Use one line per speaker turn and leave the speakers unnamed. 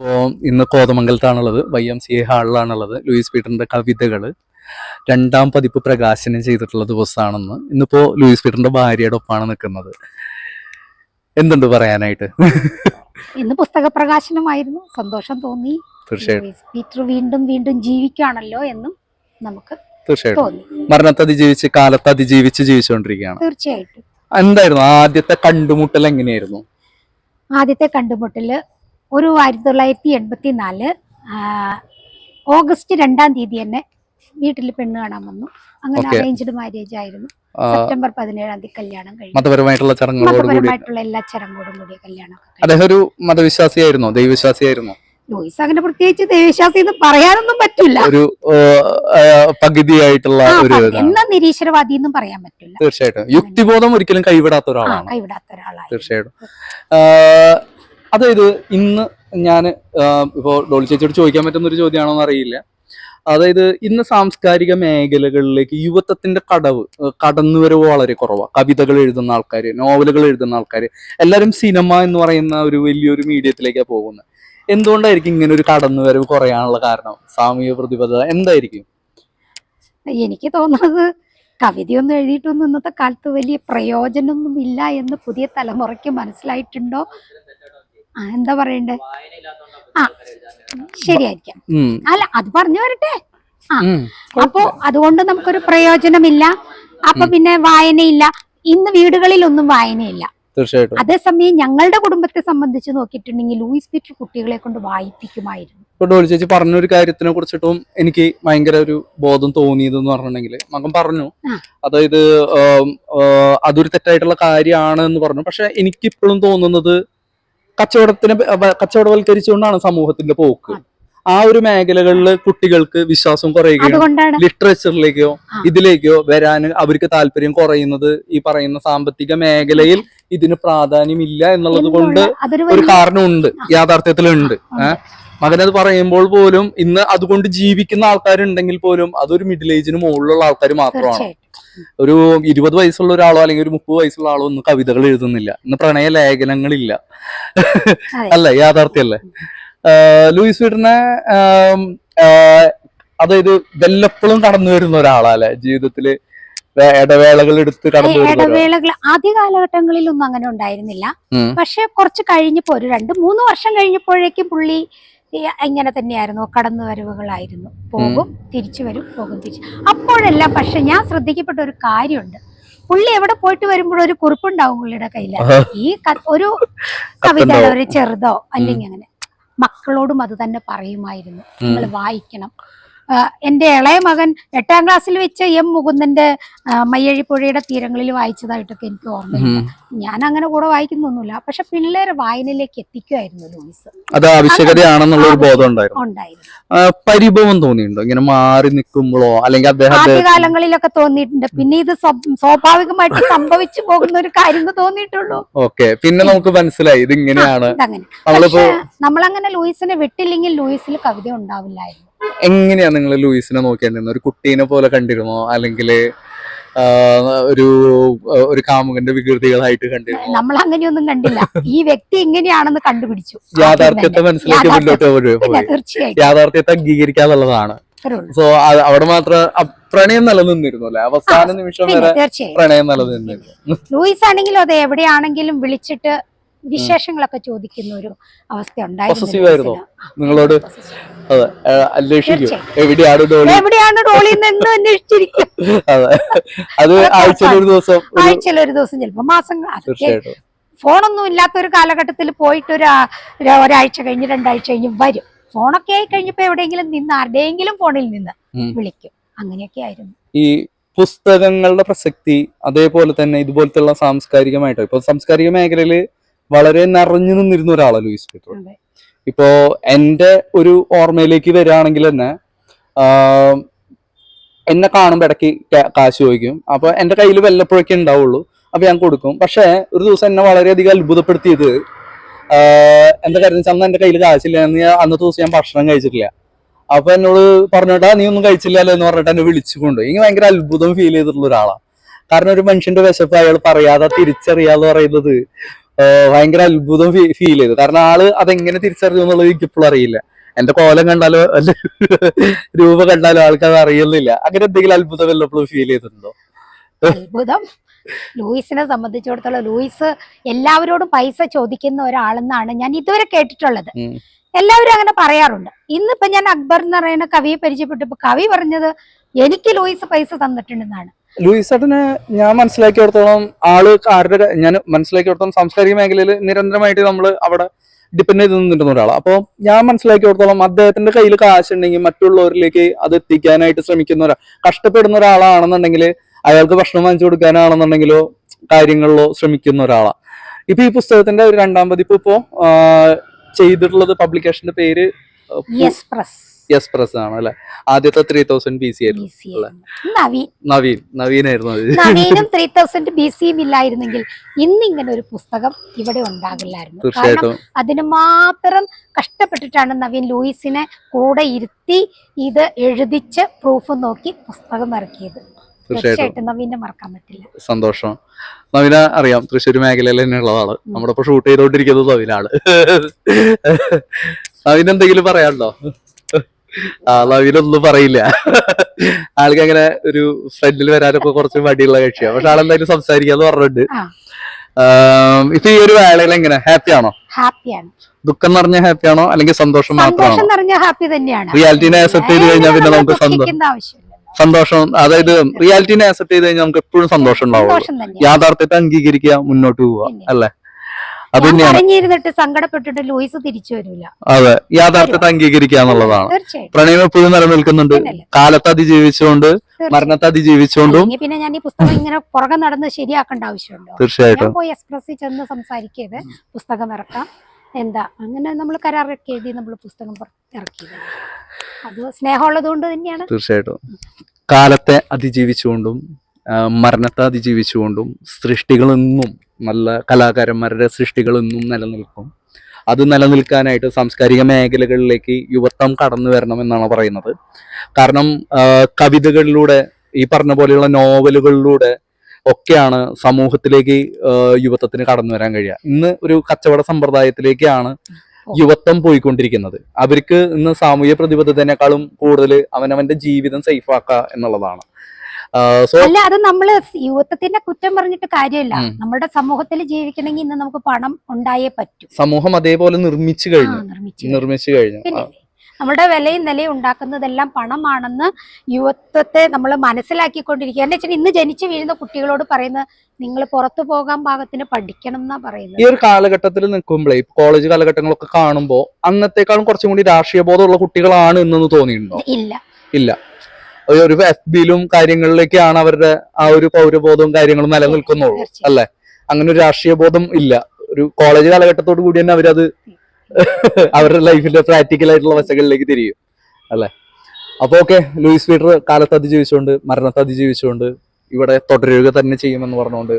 അപ്പോൾ ഇന്ന് കോതമംഗലത്താണുള്ളത് വൈ എം സി എ ഹാളിലാണുള്ളത് ലൂയിസ് പീറ്ററിന്റെ കവിതകൾ രണ്ടാം പതിപ്പ് പ്രകാശനം ചെയ്തിട്ടുള്ള ദിവസമാണെന്ന് ഇന്നിപ്പോൾ ലൂയിസ് പീറ്ററിന്റെ ഭാര്യയുടെ ഒപ്പമാണ് നിൽക്കുന്നത് എന്തുണ്ട് പറയാനായിട്ട്?
ഇന്ന് പുസ്തക പ്രകാശനമായിരുന്നു സന്തോഷം തോന്നി.
തീർച്ചയായിട്ടും.
പീറ്റർ വീണ്ടും വീണ്ടും ജീവിക്കുകയാണല്ലോ എന്നും നമുക്ക്
തീർച്ചയായിട്ടും. മരണത്തെ അതിജീവിച്ച് കാലത്ത് അതിജീവിച്ച് ജീവിച്ചുകൊണ്ടിരിക്കുകയാണ്.
തീർച്ചയായിട്ടും.
എന്തായിരുന്നു? ആദ്യത്തെ കണ്ടുമുട്ടൽ എങ്ങനെയായിരുന്നു?
ആദ്യത്തെ കണ്ടുമുട്ടൽ ഒരു ആയിരത്തി തൊള്ളായിരത്തി എൺപത്തി നാല് ഓഗസ്റ്റ് രണ്ടാം തീയതി തന്നെ വീട്ടിൽ പെണ്ണ് കാണാൻ വന്നു. അങ്ങനെ. അറേഞ്ച്ഡ് മാരേജ് ആയിരുന്നു. സെപ്റ്റംബർ പതിനേഴാം തീയതി കല്യാണം കഴിഞ്ഞു.
മതപരമായിട്ടുള്ള
മതപരമായിട്ടുള്ള എല്ലാ ചടങ്ങോടും കൂടി കല്യാണം
അദ്ദേഹം ഒരു മതവിശ്വാസിയായിരുന്നു? ദൈവവിശ്വാസിയായിരുന്നു?
ലൂയിസ് അങ്ങനെ പ്രത്യേകിച്ച് ദൈവവിശ്വാസി എന്ന് പറയാനൊന്നും പറ്റില്ല.
ഒരു പകുതിയായിട്ടുള്ള ഒരു
എന്നാ നിരീശ്വരവാദി എന്നും പറയാൻ പറ്റില്ല.
തീർച്ചയായിട്ടും. യുക്തിബോധം ഒരിക്കലും കൈവിടാത്ത ഒരാളാണ്.
കൈവിടാത്ത ഒരാളാണ്
തീർച്ചയായിട്ടും. അതായത് ഇന്ന് ഞാൻ ഇപ്പോൾ ഡോളി ചേച്ചിയോട് ചോദിക്കാൻ പറ്റുന്ന ഒരു ചോദ്യമാണോന്ന് അറിയില്ല അതായത് ഇന്ന് സാംസ്കാരിക മേഖലകളിലേക്ക് യുവത്വത്തിന്റെ കടവ് കടന്നുവരവ് വളരെ കുറവാണ് കവിതകൾ എഴുതുന്ന ആൾക്കാർ നോവലുകൾ എഴുതുന്ന ആൾക്കാർ എല്ലാവരും സിനിമ എന്ന് പറയുന്ന ഒരു വലിയൊരു മീഡിയത്തിലേക്കാണ് പോകുന്നത്. എന്തുകൊണ്ടായിരിക്കും ഇങ്ങനെ ഒരു കടന്നുവരവ് കുറയാനുള്ള കാരണം? സാമൂഹിക പ്രതിബദ്ധത എന്തായിരിക്കും?
എനിക്ക് തോന്നുന്നത് കവിതയൊന്നും എഴുതിയിട്ടൊന്നും ഇന്നത്തെ കാലത്ത് വലിയ പ്രയോജനമൊന്നും ഇല്ല എന്ന് പുതിയ തലമുറയ്ക്ക് മനസ്സിലായിട്ടുണ്ടോ? ആ എന്താ പറയണ്ടേ? ആ ശരിയായിരിക്കാം. അല്ല അത് പറഞ്ഞു വരട്ടെ.
ആ
അപ്പോ അതുകൊണ്ട് നമുക്കൊരു പ്രയോജനമില്ല. അപ്പൊ പിന്നെ വായനയില്ല. ഇന്ന് വീടുകളിലൊന്നും വായനയില്ല.
തീർച്ചയായിട്ടും.
അതേസമയം ഞങ്ങളുടെ കുടുംബത്തെ സംബന്ധിച്ച് നോക്കിയിട്ടുണ്ടെങ്കിൽ ലൂയിസ് പീറ്റർ കുട്ടികളെ കൊണ്ട് വായിപ്പിക്കുമായിരുന്നു.
ഇപ്പൊ ഡോളി ചേച്ചി പറഞ്ഞൊരു കാര്യത്തിനെ കുറിച്ചിട്ടും എനിക്ക് ഭയങ്കര ഒരു ബോധം തോന്നിയത് എന്ന് പറഞ്ഞിട്ടുണ്ടെങ്കിൽ മകൻ പറഞ്ഞു. അതായത് അതൊരു തെറ്റായിട്ടുള്ള കാര്യമാണ് എന്ന് പറഞ്ഞു. പക്ഷെ എനിക്കിപ്പോഴും തോന്നുന്നത് കച്ചവടത്തിനെ കച്ചവടവൽക്കരിച്ചുകൊണ്ടാണ് സമൂഹത്തിന്റെ പോക്ക്. ആ ഒരു മേഖലകളിൽ കുട്ടികൾക്ക് വിശ്വാസം കുറയുകയും ലിറ്ററേച്ചറിലേക്കോ. ഇതിലേക്കോ വരാൻ അവർക്ക് താല്പര്യം കുറയുന്നത് ഈ പറയുന്ന സാമ്പത്തിക മേഖലയിൽ ഇതിന് പ്രാധാന്യമില്ല എന്നുള്ളത് കൊണ്ട് ഒരു കാരണമുണ്ട് യാഥാർത്ഥ്യത്തിലുണ്ട്. ഏഹ് മകനത് പറയുമ്പോൾ പോലും ഇന്ന് അതുകൊണ്ട് ജീവിക്കുന്ന ആൾക്കാരുണ്ടെങ്കിൽ പോലും അതൊരു മിഡിൽ ഏജിന് മുകളിലുള്ള ആൾക്കാർ മാത്രമാണ്. ഒരു ഇരുപത് വയസ്സുള്ള ഒരാളോ അല്ലെങ്കിൽ ഒരു മുപ്പത് വയസ്സുള്ള ആളോ ഒന്നും കവിതകൾ എഴുതുന്നില്ല. ഇന്ന് പ്രണയ ലേഖനങ്ങളില്ല. അല്ല? യാഥാർത്ഥ്യല്ലേ? ലൂയിസ് വീട്ടിനെ അതായത് വല്ലപ്പോഴും കടന്നു വരുന്ന ഒരാളല്ലേ? ജീവിതത്തിൽ ഇടവേളകൾ എടുത്ത് കടന്നു
ഇടവേളകൾ ആദ്യ കാലഘട്ടങ്ങളിലൊന്നും അങ്ങനെ ഉണ്ടായിരുന്നില്ല. പക്ഷെ കുറച്ച് കഴിഞ്ഞപ്പോ ഒരു രണ്ട് മൂന്ന് വർഷം കഴിഞ്ഞപ്പോഴേക്കും പുള്ളി ഇങ്ങനെ തന്നെയായിരുന്നു കടന്നു വരവുകളായിരുന്നു. പോകും തിരിച്ചു വരും പോകും തിരിച്ചു. അപ്പോഴെല്ലാം പക്ഷെ ഞാൻ ശ്രദ്ധിക്കപ്പെട്ട ഒരു കാര്യമുണ്ട്. പുള്ളി എവിടെ പോയിട്ട് വരുമ്പോഴും ഒരു കുറിപ്പുണ്ടാവും പുള്ളിയുടെ കയ്യിൽ. ഈ ഒരു
കവിത
ഒരു ചെറുതോ അല്ലെങ്കിൽ അങ്ങനെ. മക്കളോടും അത് തന്നെ പറയുമായിരുന്നു. നമ്മൾ വായിക്കണം. ആ, എന്റെ ഇളയ മകൻ എട്ടാം ക്ലാസ്സിൽ വെച്ച് എം മുകുന്ദന്റെ മയ്യഴിപ്പുഴയുടെ തീരങ്ങളിൽ വായിച്ചതായിട്ടൊക്കെ എനിക്ക് ഓർമ്മയില്ല ഞാൻ അങ്ങനെ കൂടെ വായിക്കുന്നൊന്നുമില്ല. പക്ഷെ പിള്ളേരെ വായനയിലേക്ക് എത്തിക്കുമായിരുന്നു ലൂയിസ്.
അത് ആവശ്യകതയാണെന്നുള്ള ഒരു ബോധം ഉണ്ടായിരുന്നു. പരിഭവം തോന്നിയിട്ടുണ്ടോ? ഇങ്ങനെ മാറി നിൽക്കുമ്പോഴോ അല്ലെങ്കിൽ
ആദ്യകാലങ്ങളിലൊക്കെ തോന്നിയിട്ടുണ്ട്. പിന്നെ ഇത് സ്വ- സ്വാഭാവികമായിട്ട് സംഭവിച്ചു പോകുന്ന ഒരു കാര്യം തോന്നിയിട്ടുള്ളൂ.
ഓക്കെ. പിന്നെ നമുക്ക് മനസ്സിലായി ഇത് ഇങ്ങനെയാണ്
നമ്മളങ്ങനെ ലൂയിസിനെ വിട്ടില്ലെങ്കിൽ ലൂയിസിൽ കവിത ഉണ്ടാവില്ലായിരുന്നു.
എങ്ങനെയാ നിങ്ങൾ ലൂയിസിനെ നോക്കിയിരുന്നത് ഒരു കുട്ടീനെ പോലെ കണ്ടിരുന്നോ? അല്ലെങ്കിൽ ഒരു ഒരു കാമുകന്റെ വികൃതികളായിട്ട് കണ്ടിരുന്നു?
നമ്മൾ അങ്ങനെയൊന്നും കണ്ടില്ല. ഈ വ്യക്തി എങ്ങനെയാണെന്ന് കണ്ടുപിടിച്ചു.
യാഥാർത്ഥ്യത്തെ മനസ്സിലാക്കി. മുന്നോട്ട്
തീർച്ചയായിട്ടും.
യാഥാർത്ഥ്യത്തെ അംഗീകരിക്കാന്നുള്ളതാണ്. സോ അവിടെ മാത്രം പ്രണയം നിലനിന്നിരുന്നു അല്ലെ? അവസാന നിമിഷം വരെ പ്രണയം നിലനിന്നിരുന്നു.
ലൂയിസ് ആണെങ്കിലും അതെ എവിടെയാണെങ്കിലും വിളിച്ചിട്ട് വിശേഷങ്ങളൊക്കെ ചോദിക്കുന്ന ഒരു അവസ്ഥ ഉണ്ടായിരുന്നു
നിങ്ങളോട്. അതെ. അന്വേഷിക്കും. എവിടെയാണ് ഡോളി
എവിടെയാണ് ഡോളി എന്ന് അന്വേഷിച്ചിരിക്കും?
അതെ. അത് ആഴ്ചയിൽ ഒരു ദിവസം
ആഴ്ചയിൽ ഒരു ദിവസം ചിലപ്പോ മാസങ്ങൾ.
തീർച്ചയായിട്ടും.
ഫോണൊന്നും ഇല്ലാത്ത ഒരു കാലഘട്ടത്തിൽ പോയിട്ട് ഒരു ഒരു ഒരാഴ്ച കഴിഞ്ഞ് രണ്ടാഴ്ച കഴിഞ്ഞ് വരും. ഫോണൊക്കെ ആയി കഴിഞ്ഞപ്പോ എവിടെയെങ്കിലും നിന്ന് ആരുടെയെങ്കിലും ഫോണിൽ നിന്ന് വിളിക്കും. അങ്ങനെയൊക്കെ ആയിരുന്നു.
ഈ പുസ്തകങ്ങളുടെ പ്രസക്തി അതേപോലെ തന്നെ ഇതുപോലത്തെ സാംസ്കാരികമായിട്ടോ? ഇപ്പൊ സാംസ്കാരിക മേഖലയിൽ വളരെ നിറഞ്ഞു നിന്നിരുന്ന ഒരാളാണ് ലൂയിസ് പീറ്റർ?
അതെ.
ഇപ്പോ എന്റെ ഒരു ഓർമ്മയിലേക്ക് വരികയാണെങ്കിൽ തന്നെ എന്നെ കാണുമ്പോൾ ഇടയ്ക്ക് കാശ് ചോദിക്കും. അപ്പൊ എന്റെ കയ്യിൽ വല്ലപ്പോഴൊക്കെ ഉണ്ടാവുള്ളൂ. അപ്പോൾ ഞാൻ കൊടുക്കും. പക്ഷേ ഒരു ദിവസം എന്നെ വളരെയധികം അത്ഭുതപ്പെടുത്തിയത് എന്താ കാര്യം വെച്ചാൽ അന്ന് എന്റെ കയ്യിൽ കാശില്ല. എന്ന് അന്നത്തെ ദിവസം ഞാൻ ഭക്ഷണം കഴിച്ചിട്ടില്ല. അപ്പോൾ എന്നോട് പറഞ്ഞിട്ടാ നീ ഒന്നും കഴിച്ചില്ലല്ലോ എന്ന് പറഞ്ഞിട്ട് എന്നെ വിളിച്ചുകൊണ്ട് എനിക്ക് ഭയങ്കര അത്ഭുതം ഫീൽ ചെയ്തിട്ടുള്ള ഒരാളാണ് കാരണം ഒരു മനുഷ്യന്റെ വിശപ്പ് അയാൾ പറയാതെ തിരിച്ചറിയാന്ന് പറയുന്നത് ഭയങ്കര അത്ഭുതം ഫീൽ ചെയ്തു. കാരണം ആൾ അതെങ്ങനെ തിരിച്ചറിഞ്ഞു എന്നുള്ളത് എനിക്കിപ്പോഴും അറിയില്ല. എന്റെ കോലം കണ്ടാലോ അല്ല രൂപ കണ്ടാലോ ആൾക്കാർ അറിയുന്നില്ല. അങ്ങനെ എന്തെങ്കിലും അത്ഭുതം വല്ലപ്പോഴും ഫീൽ ചെയ്തിട്ടുണ്ടോ?
അത്ഭുതം. ലൂയിസിനെ സംബന്ധിച്ചിടത്തോളം ലൂയിസ് എല്ലാവരോടും പൈസ ചോദിക്കുന്ന ഒരാളെന്നാണ് ഞാൻ ഇതുവരെ കേട്ടിട്ടുള്ളത്. എല്ലാവരും അങ്ങനെ പറയാറുണ്ട്. ഇന്നിപ്പോ ഞാൻ അക്ബർ എന്ന് പറയുന്ന കവിയെ പരിചയപ്പെട്ടപ്പോ കവി പറഞ്ഞത് എനിക്ക് ലൂയിസ് പൈസ തന്നിട്ടുണ്ടെന്നാണ്.
ലൂയിസ് ചേട്ടന് ഞാൻ മനസ്സിലാക്കിയിടത്തോളം ആൾ ആരുടെ ഞാൻ മനസ്സിലാക്കിയിടത്തോളം സാംസ്കാരിക മേഖലയിൽ നിരന്തരമായിട്ട് നമ്മൾ അവിടെ ഡിപ്പെൻഡ് ചെയ്ത് നിന്നിരുന്ന ഒരാളാണ് അപ്പോൾ ഞാൻ മനസ്സിലാക്കിയിടത്തോളം അദ്ദേഹത്തിന്റെ കയ്യിൽ കാശുണ്ടെങ്കിൽ മറ്റുള്ളവരിലേക്ക് അത് എത്തിക്കാനായിട്ട് ശ്രമിക്കുന്ന ഒരാൾ കഷ്ടപ്പെടുന്ന ഒരാളാണെന്നുണ്ടെങ്കിൽ അയാൾക്ക് ഭക്ഷണം വാങ്ങിച്ചു കൊടുക്കാനാണെന്നുണ്ടെങ്കിലോ കാര്യങ്ങളിലോ ശ്രമിക്കുന്ന ഒരാളാണ് ഇപ്പൊ ഈ പുസ്തകത്തിന്റെ ഒരു രണ്ടാം പതിപ്പ് ഇപ്പോ ചെയ്തിട്ടുള്ളത് പബ്ലിക്കേഷന്റെ പേര്
യെസ് പ്രസ്
ആണ് അല്ലെ? ആദ്യത്തെ ത്രീ തൗസൻഡ് ബി സി ആയിരുന്നു
നവീൻ.
നവീൻ നവീനായിരുന്നു അത്.
നവീനും ത്രീ തൗസൻഡ് ബി സിയും ഇല്ലായിരുന്നെങ്കിൽ ഇന്ന് ഇങ്ങനെ ഒരു പുസ്തകം ഇവിടെ ഉണ്ടാകില്ലായിരുന്നു.
തീർച്ചയായിട്ടും.
അതിന് മാത്രം കഷ്ടപ്പെട്ടിട്ടാണ് നവീൻ ലൂയിസിനെ കൂടെ ഇരുത്തി ഇത് എഴുതിച്ച് പ്രൂഫ് നോക്കി പുസ്തകം ഇറക്കിയത്.
തീർച്ചയായിട്ടും.
നവീനെ മറക്കാൻ പറ്റില്ല.
സന്തോഷം. നവീന അറിയാം തൃശ്ശൂർ മേഖലയിൽ തന്നെയുള്ള ആൾ നമ്മുടെ ഇപ്പൊ ഷൂട്ട് ചെയ്തോണ്ടിരിക്കുന്നത് നവീനാണ്. നവീൻ എന്തെങ്കിലും പറയാനുണ്ടോ? ആ നവീനൊന്നും പറയില്ല. ആൾക്ക് അങ്ങനെ ഒരു ഫ്രണ്ടിൽ വരാനൊക്കെ കുറച്ച് മടിയുള്ള കക്ഷിയാണ് പക്ഷെ ആളെന്തായാലും സംസാരിക്കാന്ന് പറഞ്ഞിട്ടുണ്ട്.
ആം,
ഇപ്പൊ ഈ ഒരു വേളയിൽ എങ്ങനെ? ഹാപ്പി ആണോ?
ഹാപ്പിയാണ്
ദുഃഖം നിറഞ്ഞ ഹാപ്പി ആണോ? അല്ലെങ്കിൽ സന്തോഷം മാത്രമാണോ?
ഹാപ്പി തന്നെയാണ്.
റിയാലിറ്റിനെ ആക്സെപ്റ്റ് ചെയ്ത് കഴിഞ്ഞാൽ പിന്നെ നമുക്ക് സന്തോഷം അതായത് റിയാലിറ്റിനെ ആക്സെപ്റ്റ് ചെയ്ത് കഴിഞ്ഞാൽ നമുക്ക് എപ്പോഴും സന്തോഷം
ഉണ്ടാവും
യാഥാർത്ഥ്യത്തെ അംഗീകരിക്കുക മുന്നോട്ട് പോവുക അല്ലെ? അത് തന്നെയാണ്.
സങ്കടപ്പെട്ടിട്ട് ലൂയിസ് തിരിച്ചു വരില്ല.
അതെ യാഥാർത്ഥ്യത്തെ അംഗീകരിക്കുക എന്നുള്ളതാണ് പ്രണയം എപ്പോഴും നിലനിൽക്കുന്നുണ്ട്. കാലത്ത് അതിജീവിച്ചുകൊണ്ട് മരണത്തെ അതിജീവിച്ചുകൊണ്ടും
പിന്നെ ഞാൻ ഈ പുസ്തകം ഇങ്ങനെ പുറകെ നടന്ന് ശരിയാക്കേണ്ട ആവശ്യമുണ്ടോ?
തീർച്ചയായിട്ടും.
പോയി എക്സ്പ്രസ്സിൽ ചെന്ന് സംസാരിക്കരുത്. പുസ്തകം ഇറക്കാം. എന്താ? അങ്ങനെ നമ്മൾ കരാറൊക്കെ എഴുതി നമ്മൾ പുസ്തകം ഇറക്കി ഇറക്കിയത്. അത് സ്നേഹമുള്ളത് കൊണ്ട് തന്നെയാണ്.
തീർച്ചയായിട്ടും. കാലത്തെ അതിജീവിച്ചുകൊണ്ടും മരണത്തെ അതിജീവിച്ചുകൊണ്ടും സൃഷ്ടികളെന്നും നല്ല കലാകാരന്മാരുടെ സൃഷ്ടികളൊന്നും നിലനിൽക്കും. അത് നിലനിൽക്കാനായിട്ട് സാംസ്കാരിക മേഖലകളിലേക്ക് യുവത്വം കടന്നു വരണം എന്നാണ് പറയുന്നത്. കാരണം കവിതകളിലൂടെ ഈ പറഞ്ഞ പോലെയുള്ള നോവലുകളിലൂടെ ഒക്കെയാണ് സമൂഹത്തിലേക്ക് യുവത്വത്തിന് കടന്നു വരാൻ കഴിയുക. ഇന്ന് ഒരു കച്ചവട സമ്പ്രദായത്തിലേക്കാണ് യുവത്വം പോയിക്കൊണ്ടിരിക്കുന്നത്. അവർക്ക് ഇന്ന് സാമൂഹ്യ പ്രതിബദ്ധതേക്കാളും കൂടുതൽ അവനവന്റെ ജീവിതം സേഫാക്കുക എന്നുള്ളതാണ്.
അല്ല അത് നമ്മൾ യുവത്വത്തിന്റെ കുറ്റം പറഞ്ഞിട്ട് കാര്യമില്ല നമ്മുടെ സമൂഹത്തിൽ ജീവിക്കണമെങ്കിൽ ഇന്ന് നമുക്ക് പണം ഉണ്ടായേ പറ്റൂ.
സമൂഹം അതേപോലെ നിർമ്മിച്ചു കഴിഞ്ഞു.
നിർമ്മിച്ചു
കഴിഞ്ഞു.
നമ്മുടെ വിലയും നിലയും ഉണ്ടാക്കുന്നതെല്ലാം പണമാണെന്ന് യുവത്വത്തെ നമ്മൾ മനസ്സിലാക്കിക്കൊണ്ടിരിക്കുക. എന്താ വെച്ചാൽ ഇന്ന് ജനിച്ചു വീഴുന്ന കുട്ടികളോട് പറയുന്നത് നിങ്ങൾ പുറത്തു പോകാൻ പാകത്തിന് പഠിക്കണം എന്നാ പറയുന്നത്.
ഈ ഒരു കാലഘട്ടത്തിൽ നിൽക്കുമ്പോഴേ കോളേജ് കാലഘട്ടങ്ങളൊക്കെ കാണുമ്പോൾ അന്നത്തെക്കാളും കുറച്ചും കൂടി രാഷ്ട്രീയ ബോധമുള്ള കുട്ടികളാണ് എന്നൊന്ന് തോന്നിയിട്ടുണ്ടോ?
ഇല്ല.
ഇല്ല. ഒരു- എഫ് ബിയിലും കാര്യങ്ങളിലേക്കാണ് അവരുടെ ആ ഒരു പൗരബോധവും കാര്യങ്ങളും നിലനിൽക്കുന്നുള്ളൂ. അല്ലെ? അങ്ങനെ ഒരു രാഷ്ട്രീയ ബോധം ഇല്ല. ഒരു കോളേജ് കാലഘട്ടത്തോട് കൂടി തന്നെ അവരത് അവരുടെ ലൈഫിന്റെ പ്രാക്ടിക്കൽ ആയിട്ടുള്ള വശങ്ങളിലേക്ക് തിരിയും അല്ലെ? അപ്പൊ ഓക്കെ ലൂയിസ് പീറ്റർ കാലത്ത് അതിജീവിച്ചുകൊണ്ട് മരണത്തെ അതിജീവിച്ചുകൊണ്ട് ഇവിടെ തുടരുക തന്നെ ചെയ്യുമെന്ന് പറഞ്ഞുകൊണ്ട്